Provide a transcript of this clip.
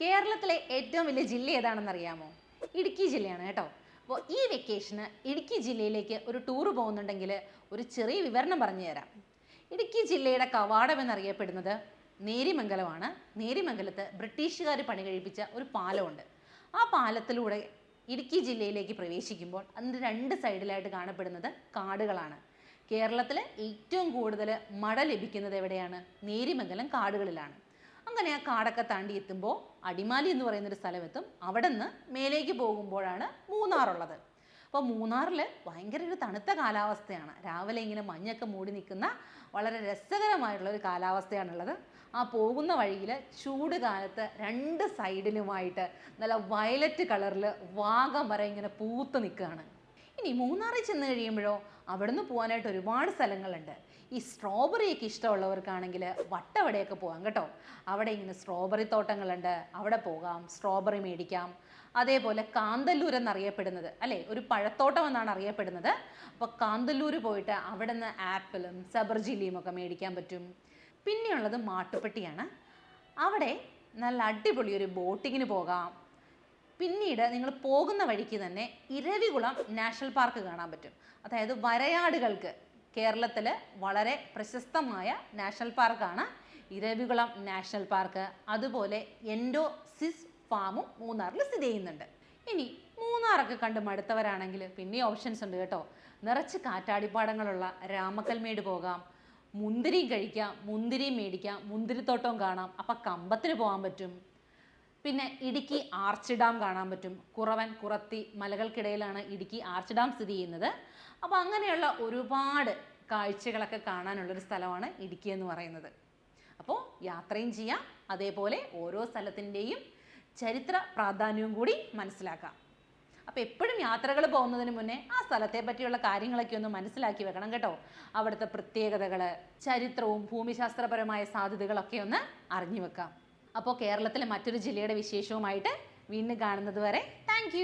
കേരളത്തിലെ ഏറ്റവും വലിയ ജില്ല ഏതാണെന്ന് അറിയാമോ? ഇടുക്കി ജില്ലയാണ് കേട്ടോ. അപ്പോൾ ഈ വെക്കേഷന് ഇടുക്കി ജില്ലയിലേക്ക് ഒരു ടൂർ പോകുന്നുണ്ടെങ്കിൽ ഒരു ചെറിയ വിവരണം പറഞ്ഞു തരാം. ഇടുക്കി ജില്ലയുടെ കവാടം എന്നറിയപ്പെടുന്നത് നേരിമംഗലമാണ് നേരിമംഗലത്ത് ബ്രിട്ടീഷുകാർ പണി കഴിപ്പിച്ച ഒരു പാലമുണ്ട്. ആ പാലത്തിലൂടെ ഇടുക്കി ജില്ലയിലേക്ക് പ്രവേശിക്കുമ്പോൾ അതിന്റെ രണ്ട് സൈഡിലായിട്ട് കാണപ്പെടുന്നത് കാടുകളാണ്. കേരളത്തിൽ ഏറ്റവും കൂടുതൽ മഴ ലഭിക്കുന്നത് എവിടെയാണ്? നേരിമംഗലം കാടുകളിലാണ്. അങ്ങനെ ആ കാടൊക്കെ താണ്ടി എത്തുമ്പോൾ അടിമാലി എന്ന് പറയുന്ന പറയുന്നൊരു സ്ഥലമെത്തും. അവിടെ നിന്ന് മേലേക്ക് പോകുമ്പോഴാണ് മൂന്നാറുള്ളത്. അപ്പോൾ മൂന്നാറിൽ ഭയങ്കര ഒരു തണുത്ത കാലാവസ്ഥയാണ്. രാവിലെ ഇങ്ങനെ മഞ്ഞൊക്കെ മൂടി നിൽക്കുന്ന വളരെ രസകരമായിട്ടുള്ള ഒരു കാലാവസ്ഥയാണുള്ളത്. ആ പോകുന്ന വഴിയിൽ ചൂട് കാലത്ത് രണ്ട് സൈഡിലുമായിട്ട് നല്ല വയലറ്റ് കളറിൽ വാഗം വരെ ഇങ്ങനെ പൂത്ത് നിൽക്കുകയാണ്. ഇനി മൂന്നാറിൽ ചെന്ന് കഴിയുമ്പോഴോ അവിടുന്ന് പോകാനായിട്ട് ഒരുപാട് സ്ഥലങ്ങളുണ്ട്. ഈ സ്ട്രോബെറിയൊക്കെ ഇഷ്ടമുള്ളവർക്കാണെങ്കിൽ വട്ടവടയൊക്കെ പോകാം കേട്ടോ. അവിടെ ഇങ്ങനെ സ്ട്രോബെറി തോട്ടങ്ങളുണ്ട്. അവിടെ പോകാം സ്ട്രോബെറി മേടിക്കാം. അതേപോലെ കാന്തല്ലൂർ എന്നറിയപ്പെടുന്നത് അല്ലേ? ഒരു പഴത്തോട്ടം എന്നാണ് അറിയപ്പെടുന്നത്. അപ്പോൾ കാന്തല്ലൂർ പോയിട്ട് അവിടെ നിന്ന് ആപ്പിളും സബർജിലിയും ഒക്കെ മേടിക്കാൻ പറ്റും. പിന്നെയുള്ളത് മാട്ടുപ്പെട്ടിയാണ്. അവിടെ നല്ല അടിപൊളി ഒരു ബോട്ടിങ്ങിന് പോകാം. പിന്നീട് നിങ്ങൾ പോകുന്ന വഴിക്ക് തന്നെ ഇരവികുളം നാഷണൽ പാർക്ക് കാണാൻ പറ്റും. അതായത് വരയാടുകൾക്ക് കേരളത്തിൽ വളരെ പ്രശസ്തമായ നാഷണൽ പാർക്കാണ് ഇരവികുളം നാഷണൽ പാർക്ക്. അതുപോലെ എൻഡോ സിസ് ഫാമും മൂന്നാറിൽ സ്ഥിതി ചെയ്യുന്നുണ്ട്. ഇനി മൂന്നാറൊക്കെ കണ്ട് മടുത്തവരാണെങ്കിൽ പിന്നെ ഓപ്ഷൻസ് ഉണ്ട് കേട്ടോ. നിറച്ച് കാറ്റാടിപ്പാടങ്ങളുള്ള രാമക്കൽമേട് പോകാം. മുന്തിരിയും കഴിക്കാം മുന്തിരിയും മേടിക്കാം മുന്തിരിത്തോട്ടവും കാണാം. അപ്പം കമ്പത്തിന് പോകാൻ പറ്റും. പിന്നെ ഇടുക്കി ആർച്ച് ഡാം കാണാൻ പറ്റും. കുറവൻ കുറത്തി മലകൾക്കിടയിലാണ് ഇടുക്കി ആർച്ച് ഡാം സ്ഥിതി ചെയ്യുന്നത്. അപ്പോൾ അങ്ങനെയുള്ള ഒരുപാട് കാഴ്ചകളൊക്കെ കാണാനുള്ളൊരു സ്ഥലമാണ് ഇടുക്കി എന്ന് പറയുന്നത്. അപ്പോൾ യാത്രയും ചെയ്യാം. അതേപോലെ ഓരോ സ്ഥലത്തിന്റെയും ചരിത്ര പ്രാധാന്യവും കൂടി മനസ്സിലാക്കാം. അപ്പോൾ എപ്പോഴും യാത്രകൾ പോകുന്നതിന് മുന്നേ ആ സ്ഥലത്തെ പറ്റിയുള്ള കാര്യങ്ങളൊക്കെ ഒന്ന് മനസ്സിലാക്കി വെക്കണം കേട്ടോ. അവിടുത്തെ പ്രത്യേകതകൾ ചരിത്രവും ഭൂമിശാസ്ത്രപരമായ സാധ്യതകളൊക്കെ ഒന്ന് അറിഞ്ഞു വെക്കാം. അപ്പോൾ കേരളത്തിലെ മറ്റൊരു ജില്ലയുടെ വിശേഷവുമായിട്ട് വീണ്ടും കാണുന്നത് വരെ താങ്ക്